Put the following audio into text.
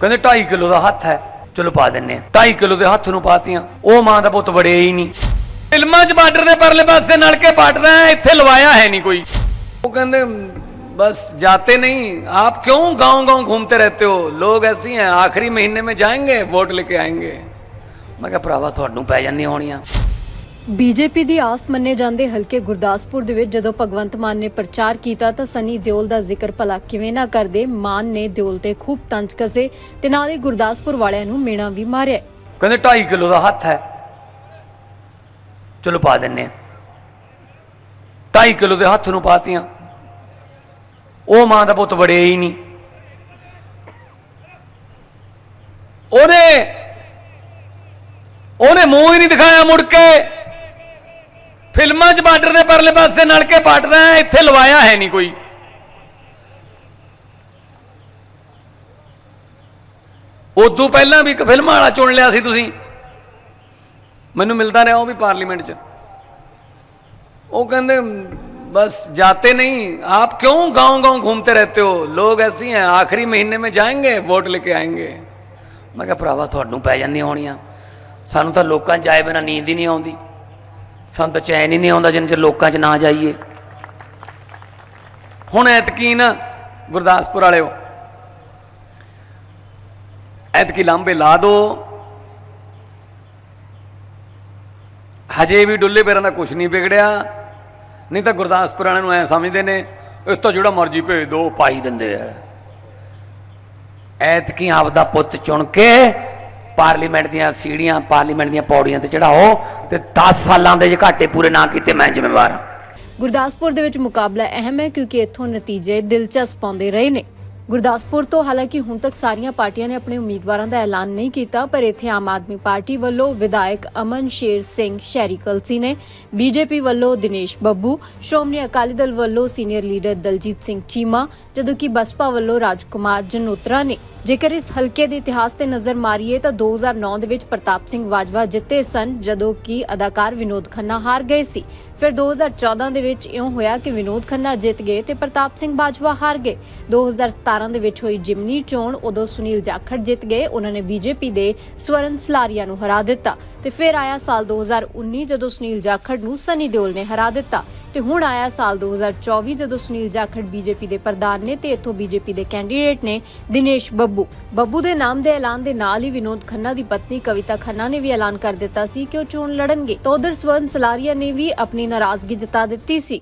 ਕਹਿੰਦੇ 2.5 ਕਿਲੋ ਦਾ ਹੱਥ ਹੈ ਚਲੋ ਪਾ ਦਿੰਨੇ ਆ 2.5 ਕਿਲੋ ਦੇ ਹੱਥ ਨੂੰ ਪਾਤੀਆਂ ਉਹ ਮਾਂ ਦਾ ਪੁੱਤ ਵੜਿਆ ਹੀ ਨਹੀਂ ਫਿਲਮਾਂ 'ਚ ਬਾਰਡਰ ਦੇ ਪਰਲੇ ਪਾਸੇ ਨਲਕੇ ਪਾਟਦਾ ਹੈ ਇੱਥੇ ਲਵਾਇਆ ਹੈ ਨਹੀਂ ਕੋਈ वो कहते बस जाते नहीं आप क्यों गांव गांव घूमते रहते हो लोग ऐसे ही हैं आखिरी महीने में जाएंगे वोट लेके आएंगे ਮੈਂ ਕਿਹਾ ਭਰਾਵਾ ਤੁਹਾਨੂੰ ਪੈ ਜਾਂਦੀਆਂ ਹੋਣੀਆਂ ਬੀਜੇਪੀ ਦੀ ਆਸ ਮੰਨੇ ਜਾਂਦੇ ਹਲਕੇ ਗੁਰਦਾਸਪੁਰ ਦੇ ਵਿੱਚ ਜਦੋਂ ਭਗਵੰਤ ਮਾਨ ਨੇ ਪ੍ਰਚਾਰ ਕੀਤਾ ਤਾਂ ਸਨੀ ਦਿਓਲ ਦਾ ਜ਼ਿਕਰ ਭਲਾ ਕਿਵੇਂ ਨਾ ਕਰਦੇ, ਮਾਨ ਨੇ ਦਿਓਲ ਤੇ ਖੂਬ ਤੰਜ ਕਸੇ ਤੇ ਨਾਲ ਹੀ ਗੁਰਦਾਸਪੁਰ ਵਾਲਿਆਂ ਨੂੰ ਮੇਣਾ ਵੀ ਮਾਰਿਆ। ਕਹਿੰਦੇ 2.5 ਕਿਲੋ ਦਾ ਹੱਥ ਹੈ। ਚਲੋ ਪਾ ਦਿੰਨੇ ਆ 2.5 ਕਿਲੋ ਦੇ ਹੱਥ ਨੂੰ ਪਾਤੀਆਂ। ਉਹ ਮਾਂ ਦਾ ਪੁੱਤ ਵੜਿਆ ਹੀ ਨਹੀਂ। ਉਹਨੇ ਉਹਨੇ ਮੂੰਹ ਹੀ ਨਹੀਂ ਦਿਖਾਇਆ ਮੁੜ ਕੇ। ਫਿਲਮਾਂ 'ਚ ਬਾਰਡਰ ਦੇ ਪਰਲੇ ਪਾਸੇ ਨਲਕੇ ਪਾਟਦਾ ਹੈ ਇੱਥੇ ਲਵਾਇਆ ਹੈ ਨਹੀਂ ਕੋਈ ਉਦੋਂ ਪਹਿਲਾਂ ਵੀ ਇੱਕ ਫਿਲਮ ਵਾਲਾ ਚੁਣ ਲਿਆ ਸੀ ਤੁਸੀਂ ਮੈਨੂੰ ਮਿਲਦਾ ਰਿਹਾ ਉਹ ਵੀ ਪਾਰਲੀਮੈਂਟ 'ਚ वो कहते बस जाते नहीं आप क्यों गांव गांव घूमते रहते हो लोग ऐसे ही हैं आखिरी महीने में जाएंगे वोट लेके आएंगे ਮੈਂ ਕਿਹਾ ਭਰਾਵਾ ਤੁਹਾਨੂੰ ਪੈ ਜਾਂਦੀਆਂ ਹੋਣੀਆਂ ਸਾਨੂੰ ਤਾਂ ਲੋਕਾਂ 'ਚ ਜਾਏ ਬਿਨਾ ਨੀਂਦ ਹੀ ਨਹੀਂ ਆਉਂਦੀ ਸਾਨੂੰ ਤਾਂ ਚੈਨ ਹੀ ਨਹੀਂ ਆਉਂਦਾ ਜਿੰਨ ਚਿਰ ਲੋਕਾਂ 'ਚ ਨਾ ਜਾਈਏ। ਹੁਣ ਐਤਕੀ ਨਾ ਗੁਰਦਾਸਪੁਰ ਵਾਲਿਓ, ਐਤਕੀ ਲਾਂਬੇ ਲਾ ਦੋ। ਹਜੇ ਵੀ ਡੁੱਲੇ ਪੈਰਾਂ ਦਾ ਕੁਝ ਨਹੀਂ ਵਿਗੜਿਆ। ਨਹੀਂ ਤਾਂ ਗੁਰਦਾਸਪੁਰ ਵਾਲਿਆਂ ਨੂੰ ਐ ਸਮਝਦੇ ਨੇ ਇਹ ਤਾਂ ਜਿਹੜਾ ਮਰਜ਼ੀ ਭੇਜ ਦੋ ਪਾਈ ਦਿੰਦੇ ਆ। ਐਤਕੀ ਆਪਦਾ ਪੁੱਤ ਚੁਣ ਕੇ ਪਾਰਲੀਮੈਂਟ ਦੀਆਂ ਸੀੜੀਆਂ, ਪਾਰਲੀਮੈਂਟ ਦੀਆਂ ਪੌੜੀਆਂ ਤੇ ਚੜਾਓ ਤੇ 10 ਸਾਲਾਂ ਦੇ ਜੇ ਘਾਟੇ ਪੂਰੇ ਨਾ ਕੀਤੇ, ਮੈਂ ਜ਼ਿੰਮੇਵਾਰ ਹਾਂ। ਗੁਰਦਾਸਪੁਰ ਦੇ ਵਿੱਚ ਮੁਕਾਬਲਾ ਅਹਿਮ ਹੈ ਕਿਉਂਕਿ ਇੱਥੋਂ ਨਤੀਜੇ ਦਿਲਚਸਪ ਆਉਂਦੇ ਰਹੇ ਨੇ। ਗੁਰਦਾਸਪੁਰ ਤੋਂ ਹਾਲਾਂਕਿ ਹੁਣ ਤੱਕ ਸਾਰੀਆਂ ਪਾਰਟੀਆਂ ਨੇ ਆਪਣੇ ਉਮੀਦਵਾਰਾਂ ਦਾ ਐਲਾਨ ਨਹੀਂ ਕੀਤਾ, ਪਰ ਇੱਥੇ ਆਮ ਆਦਮੀ ਪਾਰਟੀ ਵੱਲੋਂ ਵਿਧਾਇਕ ਅਮਨ ਸ਼ੇਰ ਸਿੰਘ, ਸ਼ਹਿਰੀ ਕਲਸੀ ਨੇ, ਬੀਜੇਪੀ ਵੱਲੋਂ ਦਿਨੇਸ਼ ਬੱਬੂ, ਸ਼੍ਰੋਮਣੀ ਅਕਾਲੀ ਦਲ ਵੱਲੋਂ ਸੀਨੀਅਰ ਲੀਡਰ ਦਲਜੀਤ ਸਿੰਘ ਚੀਮਾ, ਜਦੋਂ ਕਿ ਬਸਪਾ ਵੱਲੋਂ ਰਾਜਕੁਮਾਰ ਜਨੋਤਰਾ ਨੇ। ਜੇਕਰ ਇਸ ਹਲਕੇ ਦੇ ਇਤਿਹਾਸ ਤੇ ਨਜ਼ਰ ਮਾਰੀਏ ਤਾਂ 2009 ਦੇ ਵਿੱਚ ਪ੍ਰਤਾਪ ਸਿੰਘ ਬਾਜਵਾ ਜਿੱਤੇ ਸਨ, ਜਦੋਂ ਕਿ ਅਦਾਕਾਰ ਵਿਨੋਦ ਖੰਨਾ ਹਾਰ ਗਏ ਸੀ। ਫਿਰ 2014 ਦੇ ਵਿੱਚ ਇਉਂ ਹੋਇਆ ਕਿ ਵਿਨੋਦ ਖੰਨਾ ਜਿੱਤ ਗਏ ਤੇ ਪ੍ਰਤਾਪ ਸਿੰਘ ਬਾਜਵਾ ਹਾਰ ਗਏ। 2017 ਦੇ ਵਿੱਚ ਹੋਈ ਜਿਮਨੀ ਚੋਣ, ਉਦੋਂ ਸੁਨੀਲ ਜਾਖੜ ਜਿੱਤ ਗਏ, ਉਹਨਾਂ ਨੇ ਬੀਜੇਪੀ ਦੇ ਸਵਰਨ ਸਲਾਰੀਆ ਨੂੰ ਹਰਾ ਦਿੱਤਾ ਤੇ ਫਿਰ ਆਇਆ ਸਾਲ 2019 ਜਦੋਂ ਸੁਨੀਲ ਜਾਖੜ ਨੂੰ ਸਨੀ ਦਿਓਲ ਨੇ ਹਰਾ ਦਿੱਤਾ ਤੇ ਹੁਣ ਆਇਆ ਸਾਲ 2024 ਜਦੋਂ ਸੁਨੀਲ ਜਾਖੜ ਬੀਜੇਪੀ ਦੇ ਪ੍ਰਧਾਨ ਨੇ ਤੇ ਇੱਥੋਂ ਬੀਜੇਪੀ ਦੇ ਕੈਂਡੀਡੇਟ ਨੇ ਦਿਨੇਸ਼ ਬੱਬੂ। ਬੱਬੂ ਦੇ ਨਾਮ ਦੇ ਐਲਾਨ ਦੇ ਨਾਲ ਹੀ ਵਿਨੋਦ ਖੰਨਾ ਦੀ ਪਤਨੀ ਕਵਿਤਾ ਖੰਨਾ ਨੇ ਵੀ ਐਲਾਨ ਕਰ ਦਿੱਤਾ ਸੀ ਕਿ ਉਹ ਚੋਣ ਲੜਨਗੇ। ਤਾਂ ਉਧਰ ਸਵਰਨ ਸਲਾਰੀਆ ਨੇ ਵੀ ਆਪਣੀ ਨਾਰਾਜ਼ਗੀ ਜਤਾ ਦਿੱਤੀ ਸੀ।